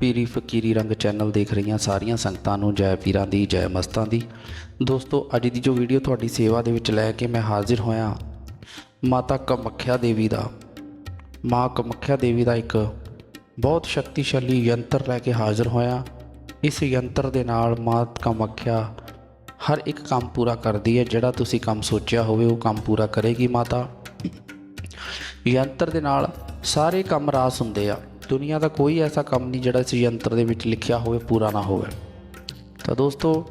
ਪੀਰੀ ਫਕੀਰੀ ਰੰਗ ਚੈਨਲ ਦੇਖ ਰਹੀਆਂ ਸਾਰੀਆਂ ਸੰਗਤਾਂ ਨੂੰ ਜੈ ਪੀਰਾਂ ਦੀ, ਜੈ ਮਸਤਾਂ ਦੀ। ਦੋਸਤੋ, ਅੱਜ ਦੀ ਜੋ ਵੀਡੀਓ ਤੁਹਾਡੀ ਸੇਵਾ ਦੇ ਵਿੱਚ ਲੈ ਕੇ ਮੈਂ ਹਾਜ਼ਰ ਹੋਇਆ, ਮਾਤਾ ਕਮੱਖਿਆ ਦੇਵੀ ਦਾ। ਮਾਂ ਕਮਖਿਆ ਦੇਵੀ ਦਾ ਇੱਕ ਬਹੁਤ ਸ਼ਕਤੀਸ਼ਾਲੀ ਯੰਤਰ ਲੈ ਕੇ ਹਾਜ਼ਰ ਹੋਇਆ। ਇਸ ਯੰਤਰ ਦੇ ਨਾਲ ਮਾਂ ਕਮੱਖਿਆ ਹਰ ਇੱਕ ਕੰਮ ਪੂਰਾ ਕਰਦੀ ਹੈ। ਜਿਹੜਾ ਤੁਸੀਂ ਕੰਮ ਸੋਚਿਆ ਹੋਵੇ, ਉਹ ਕੰਮ ਪੂਰਾ ਕਰੇਗੀ ਮਾਤਾ। ਯੰਤਰ ਦੇ ਨਾਲ ਸਾਰੇ ਕੰਮ ਰਾਸ ਹੁੰਦੇ ਆ। ਦੁਨੀਆ ਦਾ ਕੋਈ ਐਸਾ ਕੰਮ ਨਹੀਂ ਜਿਹੜਾ ਇਸ ਯੰਤਰ ਦੇ ਵਿੱਚ ਲਿਖਿਆ ਹੋਵੇ, ਪੂਰਾ ਨਾ ਹੋਵੇ। ਤਾਂ ਦੋਸਤੋ,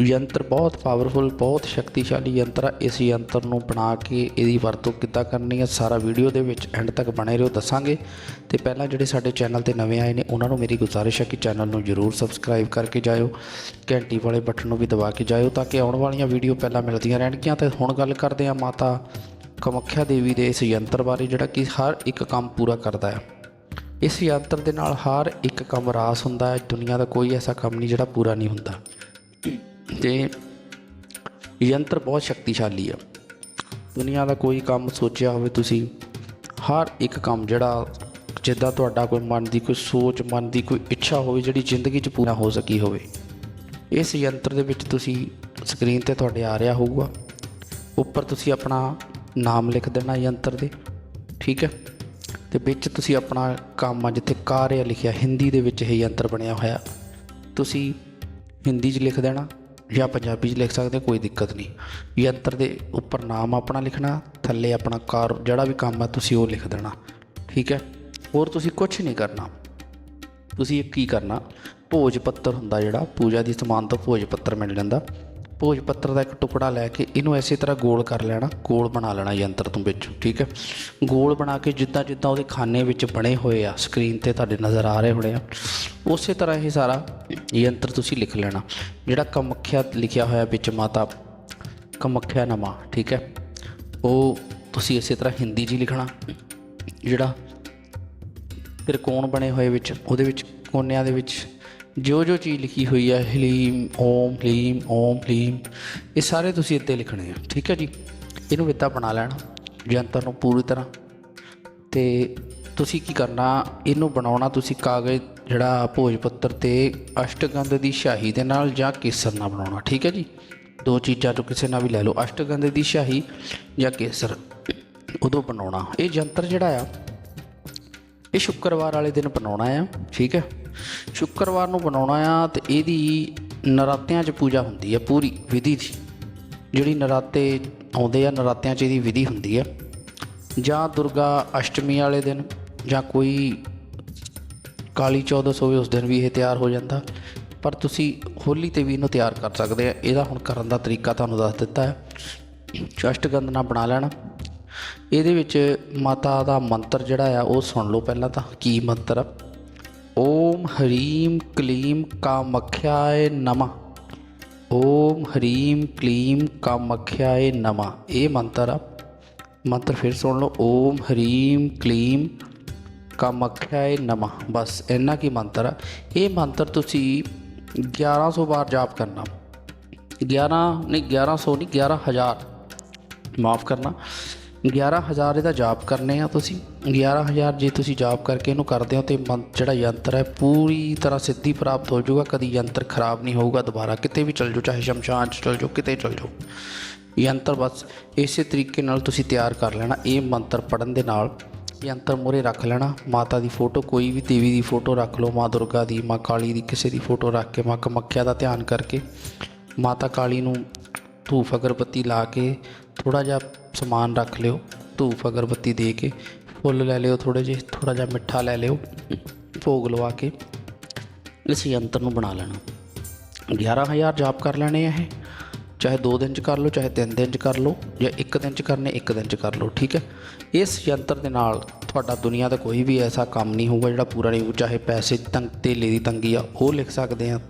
ਯੰਤਰ ਬਹੁਤ ਪਾਵਰਫੁਲ ਬਹੁਤ ਸ਼ਕਤੀਸ਼ਾਲੀ ਯੰਤਰ ਆ। ਇਸ ਯੰਤਰ ਨੂੰ ਬਣਾ ਕੇ ਇਹਦੀ ਵਰਤੋਂ ਕਿੱਦਾਂ ਕਰਨੀ ਹੈ ਸਾਰਾ ਵੀਡੀਓ ਦੇ ਵਿੱਚ ਐਂਡ ਤੱਕ ਬਣੇ ਰਹੋ, ਦੱਸਾਂਗੇ। ਤੇ ਪਹਿਲਾਂ ਜਿਹੜੇ ਸਾਡੇ ਚੈਨਲ ਤੇ ਨਵੇਂ ਆਏ ਨੇ, ਉਹਨਾਂ ਨੂੰ ਮੇਰੀ ਗੁਜ਼ਾਰਿਸ਼ ਹੈ ਕਿ ਚੈਨਲ ਨੂੰ ਜਰੂਰ ਸਬਸਕ੍ਰਾਈਬ ਕਰਕੇ ਜਾਇਓ। ਘੰਟੀ ਵਾਲੇ ਬਟਨ ਨੂੰ ਵੀ ਦਬਾ ਕੇ ਜਾਇਓ, ਤਾਂ ਕਿ ਆਉਣ ਵਾਲੀਆਂ ਵੀਡੀਓ ਪਹਿਲਾਂ ਮਿਲਦੀਆਂ ਰਹਿਣਗੀਆਂ। ਤੇ ਹੁਣ ਗੱਲ ਕਰਦੇ ਹਾਂ ਮਾਤਾ ਕਮੱਖਿਆ ਦੇਵੀ ਦੇ ਇਸ ਯੰਤਰ ਬਾਰੇ, ਜਿਹੜਾ ਕਿ ਹਰ ਇੱਕ ਕੰਮ ਪੂਰਾ ਕਰਦਾ ਹੈ। ਇਸ ਯੰਤਰ ਦੇ ਨਾਲ ਹਰ ਇੱਕ ਕੰਮ ਰਾਸ ਹੁੰਦਾ ਹੈ। ਦੁਨੀਆ ਦਾ ਕੋਈ ਐਸਾ ਕੰਮ ਨਹੀਂ ਜਿਹੜਾ ਪੂਰਾ ਨਹੀਂ ਹੁੰਦਾ। ਤੇ ਯੰਤਰ ਬਹੁਤ ਸ਼ਕਤੀਸ਼ਾਲੀ ਆ। ਦੁਨੀਆ ਦਾ ਕੋਈ ਕੰਮ ਸੋਚਿਆ ਹੋਵੇ ਤੁਸੀਂ, ਹਰ ਇੱਕ ਕੰਮ ਜਿਹੜਾ, ਜਿੱਦਾਂ ਤੁਹਾਡਾ ਕੋਈ ਮਨ ਦੀ ਕੋਈ ਸੋਚ, ਮਨ ਦੀ ਕੋਈ ਇੱਛਾ ਹੋਵੇ, ਜਿਹੜੀ ਜ਼ਿੰਦਗੀ 'ਚ ਪੂਰਾ ਹੋ ਸਕੀ ਹੋਵੇ। ਇਸ ਯੰਤਰ ਦੇ ਵਿੱਚ ਤੁਸੀਂ ਸਕਰੀਨ ਤੇ ਤੁਹਾਡੇ ਆ ਰਿਹਾ ਹੋਊਗਾ। ਉੱਪਰ ਤੁਸੀਂ ਆਪਣਾ ਨਾਮ ਲਿਖ ਦੇਣਾ ਯੰਤਰ ਦੇ, ਠੀਕ ਹੈ? ਤੇ ਵਿੱਚ ਤੁਸੀਂ ਆਪਣਾ ਕੰਮ ਆ ਜਿੱਥੇ ਕਾਰਿਆ ਲਿਖਿਆ, ਹਿੰਦੀ ਦੇ ਵਿੱਚ ਇਹ ਯੰਤਰ ਬਣਿਆ ਹੋਇਆ। ਤੁਸੀਂ ਹਿੰਦੀ 'ਚ ਲਿਖ ਦੇਣਾ ਜਾਂ ਪੰਜਾਬੀ 'ਚ ਲਿਖ ਸਕਦੇ ਕੋਈ ਦਿੱਕਤ ਨਹੀਂ। ਯੰਤਰ ਦੇ ਉੱਪਰ ਨਾਮ ਆਪਣਾ ਲਿਖਣਾ, ਥੱਲੇ ਆਪਣਾ ਕਾਰ, ਜਿਹੜਾ ਵੀ ਕੰਮ ਆ ਤੁਸੀਂ ਉਹ ਲਿਖ ਦੇਣਾ, ਠੀਕ ਹੈ? ਹੋਰ ਤੁਸੀਂ ਕੁਝ ਨਹੀਂ ਕਰਨਾ। ਤੁਸੀਂ ਇਹ ਕੀ ਕਰਨਾ? ਭੋਜ ਪੱਤਰ ਹੁੰਦਾ ਜਿਹੜਾ, ਪੂਜਾ ਦੀ ਸਮਾਨ ਤੋਂ ਭੋਜ ਪੱਤਰ ਮਿਲ ਜਾਂਦਾ। ਭੋਜ ਪੱਤਰ ਦਾ ਇੱਕ ਟੁਕੜਾ ਲੈ ਕੇ ਇਹਨੂੰ ਐਸੀ ਤਰ੍ਹਾਂ ਗੋਲ ਕਰ ਲੈਣਾ, ਗੋਲ ਬਣਾ ਲੈਣਾ ਯੰਤਰ ਤੋਂ ਵਿੱਚ, ਠੀਕ ਹੈ? ਗੋਲ ਬਣਾ ਕੇ ਜਿੱਦਾਂ ਜਿੱਦਾਂ ਉਹਦੇ ਖਾਨੇ ਵਿੱਚ ਬਣੇ ਹੋਏ ਆ ਸਕਰੀਨ ਤੇ ਤੁਹਾਡੇ ਨਜ਼ਰ ਆ ਰਹੇ ਹੋਣੇ ਆ, ਉਸੇ ਤਰ੍ਹਾਂ ਇਹ ਸਾਰਾ ਯੰਤਰ ਤੁਸੀਂ ਲਿਖ ਲੈਣਾ, ਜਿਹੜਾ ਕਮਖਿਆ ਲਿਖਿਆ ਹੋਇਆ ਵਿੱਚ ਮਾਤਾ ਕਮਖਿਆ ਨਮਾ, ਠੀਕ ਹੈ? ਉਹ ਤੁਸੀਂ ਇਸੇ ਤਰ੍ਹਾਂ ਹਿੰਦੀ 'ਚ ਹੀ ਲਿਖਣਾ, ਜਿਹੜਾ ਤ੍ਰਿਕੋਣ ਬਣੇ ਹੋਏ ਵਿੱਚ, ਉਹਦੇ ਵਿੱਚ ਕੋਨਿਆਂ ਦੇ ਵਿੱਚ ਜੋ ਜੋ ਚੀਜ਼ ਲਿਖੀ ਹੋਈ ਹੈ ਹਲੀਮ, ਓਮ ਹਲੀਮ ਓਮ, ਹਲੀਮ, ਇਹ ਸਾਰੇ ਤੁਸੀਂ ਇੱਥੇ ਲਿਖਣੇ ਆ, ਠੀਕ ਹੈ ਜੀ? ਇਹਨੂੰ ਇੱਦਾਂ ਬਣਾ ਲੈਣਾ ਯੰਤਰ ਨੂੰ ਪੂਰੀ ਤਰ੍ਹਾਂ। ਤੇ ਤੁਸੀਂ ਕੀ ਕਰਨਾ, ਇਹਨੂੰ ਬਣਾਉਣਾ ਤੁਸੀਂ ਕਾਗਜ਼, ਜਿਹੜਾ ਭੋਜ ਪੱਤਰ ਤੇ ਅਸ਼ਟਗੰਧ ਦੀ ਸ਼ਾਹੀ ਦੇ ਨਾਲ ਜਾਂ ਕੇਸਰ ਨਾਲ ਬਣਾਉਣਾ, ਠੀਕ ਹੈ ਜੀ? ਦੋ ਚੀਜ਼ਾਂ ਤੋਂ ਕਿਸੇ ਨਾਲ ਵੀ ਲੈ ਲਓ, ਅਸ਼ਟਗੰਧ ਦੀ ਸ਼ਾਹੀ ਜਾਂ ਕੇਸਰ, ਉਦੋਂ ਬਣਾਉਣਾ। ਇਹ ਯੰਤਰ ਜਿਹੜਾ ਆ, ਇਹ ਸ਼ੁੱਕਰਵਾਰ ਵਾਲੇ ਦਿਨ ਬਣਾਉਣਾ ਆ, ਠੀਕ ਹੈ ਸ਼ੁੱਕਰਵਾਰ ਨੂੰ ਬਣਾਉਣਾ ਆ ਤੇ ਇਹਦੀ ਨਰਾਤਿਆਂ 'ਚ ਪੂਜਾ ਹੁੰਦੀ ਹੈ ਪੂਰੀ ਵਿਧੀ ਦੀ। ਜਿਹੜੀ ਨਰਾਤੇ ਆਉਂਦੇ ਆ, ਨਰਾਤਿਆਂ 'ਚ ਇਹਦੀ ਵਿਧੀ ਹੁੰਦੀ ਆ। ਜਾਂ ਦੁਰਗਾ ਅਸ਼ਟਮੀ ਵਾਲੇ ਦਿਨ ਜਾਂ ਕੋਈ ਕਾਲੀ ਚੌਦਸ ਹੋਵੇ, ਉਸ ਦਿਨ ਵੀ ਇਹ ਤਿਆਰ ਹੋ ਜਾਂਦਾ। ਪਰ ਤੁਸੀਂ ਹੋਲੀ ਤੇ ਵੀ ਇਹਨੂੰ ਤਿਆਰ ਕਰ ਸਕਦੇ ਆ। ਇਹਦਾ ਹੁਣ ਕਰਨ ਦਾ ਤਰੀਕਾ ਤੁਹਾਨੂੰ ਦੱਸ ਦਿੱਤਾ ਹੈ। ਅਸ਼ਟਗੰਧ ਨਾਲ ਬਣਾ ਲੈਣਾ। ਇਹਦੇ ਵਿੱਚ ਮਾਤਾ ਦਾ ਮੰਤਰ ਜਿਹੜਾ ਆ, ਉਹ ਸੁਣ ਲਓ ਪਹਿਲਾਂ ਤਾਂ, ਕੀ ਮੰਤਰ ਆ? ਓਮ ਹਰੀਮ ਕਲੀਮ ਕਾਮਖਿਆਏ ਨਮः ਓਮ ਹਰੀਮ ਕਲੀਮ ਕਾਮਖਿਆਏ ਨਮः ਇਹ ਮੰਤਰ ਆ ਮੰਤਰ ਫਿਰ ਸੁਣ ਲਓ ਓਮ ਹਰੀਮ ਕਲੀਮ ਕਾਮਖਿਆਏ ਨਮः ਬਸ ਇੰਨਾ ਕੀ ਮੰਤਰ ਆ ਇਹ ਮੰਤਰ ਤੁਸੀਂ 1100 ਵਾਰ ਜਾਪ ਕਰਨਾ 11 ਨਹੀਂ 1100 ਨਹੀਂ 11000 ਮਾਫ ਕਰਨਾ 11000 ਇਹਦਾ ਜਾਪ ਕਰਨੇ ਆ ਤੁਸੀਂ 11000 ਜੇ ਤੁਸੀਂ ਜਾਪ ਕਰਕੇ ਇਹਨੂੰ ਕਰਦੇ ਹੋ ਤੇ ਮੰ- ਜਿਹੜਾ ਯੰਤਰ ਹੈ, ਪੂਰੀ ਤਰ੍ਹਾਂ ਸਿੱਧੀ ਪ੍ਰਾਪਤ ਹੋ ਜਾਊਗਾ, ਕਦੀ ਯੰਤਰ ਖਰਾਬ ਨਹੀਂ ਹੋਊਗਾ ਦੁਬਾਰਾ। ਕਿਤੇ ਵੀ ਚਲ ਜਾਓ, ਚਾਹੇ ਸ਼ਮਸ਼ਾਨ ਚ ਚਲ ਜਾਓ, ਕਿਤੇ ਚਲ ਜਾਓ। ਯੰਤਰ ਬਸ ਇਸੇ ਤਰੀਕੇ ਨਾਲ ਤੁਸੀਂ ਤਿਆਰ ਕਰ ਲੈਣਾ, ਇਹ ਮੰਤਰ ਪੜਨ ਦੇ ਨਾਲ। ਯੰਤਰ ਮੂਹਰੇ ਰੱਖ ਲੈਣਾ, ਮਾਤਾ ਦੀ ਫੋਟੋ, ਕੋਈ ਵੀ ਦੇਵੀ ਦੀ ਫੋਟੋ ਰੱਖ ਲਓ, ਮਾਂ ਦੁਰਗਾ ਦੀ, ਮਾਂ ਕਾਲੀ ਦੀ, ਕਿਸੇ ਦੀ ਫੋਟੋ ਰੱਖ ਕੇ, ਮਾਂ ਕਮੱਖਿਆ ਦਾ ਧਿਆਨ ਕਰਕੇ। ਮਾਤਾ ਕਾਲੀ ਨੂੰ ਧੂਫ ਅਗਰਬੱਤੀ ਲਾ ਕੇ ਥੋੜਾ ਜਿਹਾ ਸਮਾਨ ਰੱਖ ਲਿਓ, ਧੂਫ ਅਗਰਬੱਤੀ ਦੇ ਕੇ। ਫੁੱਲ ਲੈ ਲਿਓ ਥੋੜੇ ਜਿਹੇ ਥੋੜਾ ਜਿਹਾ ਮਿੱਠਾ ਲੈ ਲਿਓ, ਭੋਗ ਲਵਾ ਕੇ। ਇਸ ਯੰਤਰ ਨੂੰ ਬਣਾ ਲੈਣਾ। 11000 ਜਾਪ ਕਰ ਲੈਣੇ ਆ ਇਹ। ਚਾਹੇ 2 ਦਿਨ ਚ ਕਰ ਲਓ, ਚਾਹੇ 3 ਦਿਨ ਚ ਕਰ ਲਓ, ਜਾਂ 1 ਦਿਨ ਚ ਕਰਨੇ 1 ਦਿਨ ਚ ਕਰ ਲਓ, ਠੀਕ ਹੈ? ਇਸ ਯੰਤਰ ਦੇ ਨਾਲ ਤੁਹਾਡਾ ਦੁਨੀਆ ਦਾ ਕੋਈ ਵੀ ਐਸਾ ਕੰਮ ਨਹੀਂ ਹੋਊਗਾ ਜਿਹੜਾ ਪੂਰਾ ਨਹੀਂ ਹੋਊ। ਚਾਹੇ ਪੈਸੇ ਤੰਗ, ਧੇਲੇ ਦੀ ਤੰਗੀ ਆ, ਉਹ ਲਿਖ ਸਕਦੇ ਆ।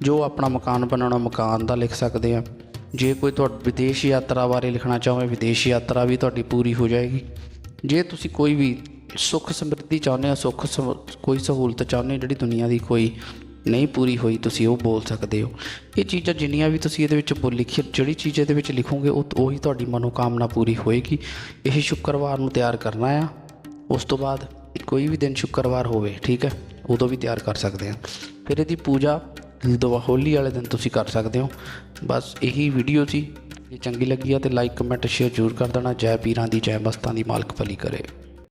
ਜੋ ਆਪਣਾ ਮਕਾਨ ਬਣਾਉਣਾ, ਮਕਾਨ ਦਾ ਲਿਖ ਸਕਦੇ ਆ। ਜੇ ਕੋਈ ਤੁਹਾਡੀ, ਵਿਦੇਸ਼ ਯਾਤਰਾ ਬਾਰੇ ਲਿਖਣਾ ਚਾਹੋਗੇ ਵਿਦੇਸ਼ ਯਾਤਰਾ ਵੀ ਤੁਹਾਡੀ ਪੂਰੀ ਹੋ ਜਾਏਗੀ। ਜੇ ਤੁਸੀਂ ਕੋਈ ਵੀ ਸੁੱਖ ਸਮਰਿੱਧੀ ਚਾਹੁੰਦੇ ਹੋ, ਸੁੱਖ ਸਹੂ- ਕੋਈ ਸਹੂਲਤ ਚਾਹੁੰਦੇ ਹੋ, ਜਿਹੜੀ ਦੁਨੀਆ ਦੀ ਕੋਈ ਨਹੀਂ ਪੂਰੀ ਹੋਈ, ਤੁਸੀਂ ਉਹ ਬੋਲ ਸਕਦੇ ਹੋ। ਇਹ ਚੀਜ਼ਾਂ ਜਿੰਨੀਆਂ ਵੀ ਤੁਸੀਂ ਇਹਦੇ ਵਿੱਚ ਬੋਲ ਲਿਖੀ, ਜਿਹੜੀ ਚੀਜ਼ ਇਹਦੇ ਵਿੱਚ ਲਿਖੋਗੇ, ਉਹ, ਉਹੀ ਤੁਹਾਡੀ ਮਨੋਕਾਮਨਾ ਪੂਰੀ ਹੋਏਗੀ। ਇਹ ਸ਼ੁੱਕਰਵਾਰ ਨੂੰ ਤਿਆਰ ਕਰਨਾ ਆ। ਉਸ ਤੋਂ ਬਾਅਦ ਕੋਈ ਵੀ ਦਿਨ ਸ਼ੁੱਕਰਵਾਰ ਹੋਵੇ, ਠੀਕ ਹੈ? ਉਦੋਂ ਵੀ ਤਿਆਰ ਕਰ ਸਕਦੇ ਆ ਫਿਰ ਇਹਦੀ ਪੂਜਾ ਦਵਾ ਹੋਲੀ ਵਾਲੇ ਦਿਨ ਤੁਸੀਂ ਕਰ ਸਕਦੇ ਹੋ। ਬਸ ਇਹੀ ਵੀਡੀਓ ਸੀ। ਜੇ ਚੰਗੀ ਲੱਗੀ ਆ ਤੇ ਲਾਈਕ ਕਮੈਂਟ ਸ਼ੇਅਰ ਜ਼ਰੂਰ ਕਰ ਦੇਣਾ। ਜੈ ਪੀਰਾਂ ਦੀ ਜੈ ਮਸਤਾਂ ਦੀ ਮਾਲਕ ਭਲੀ ਕਰੇ।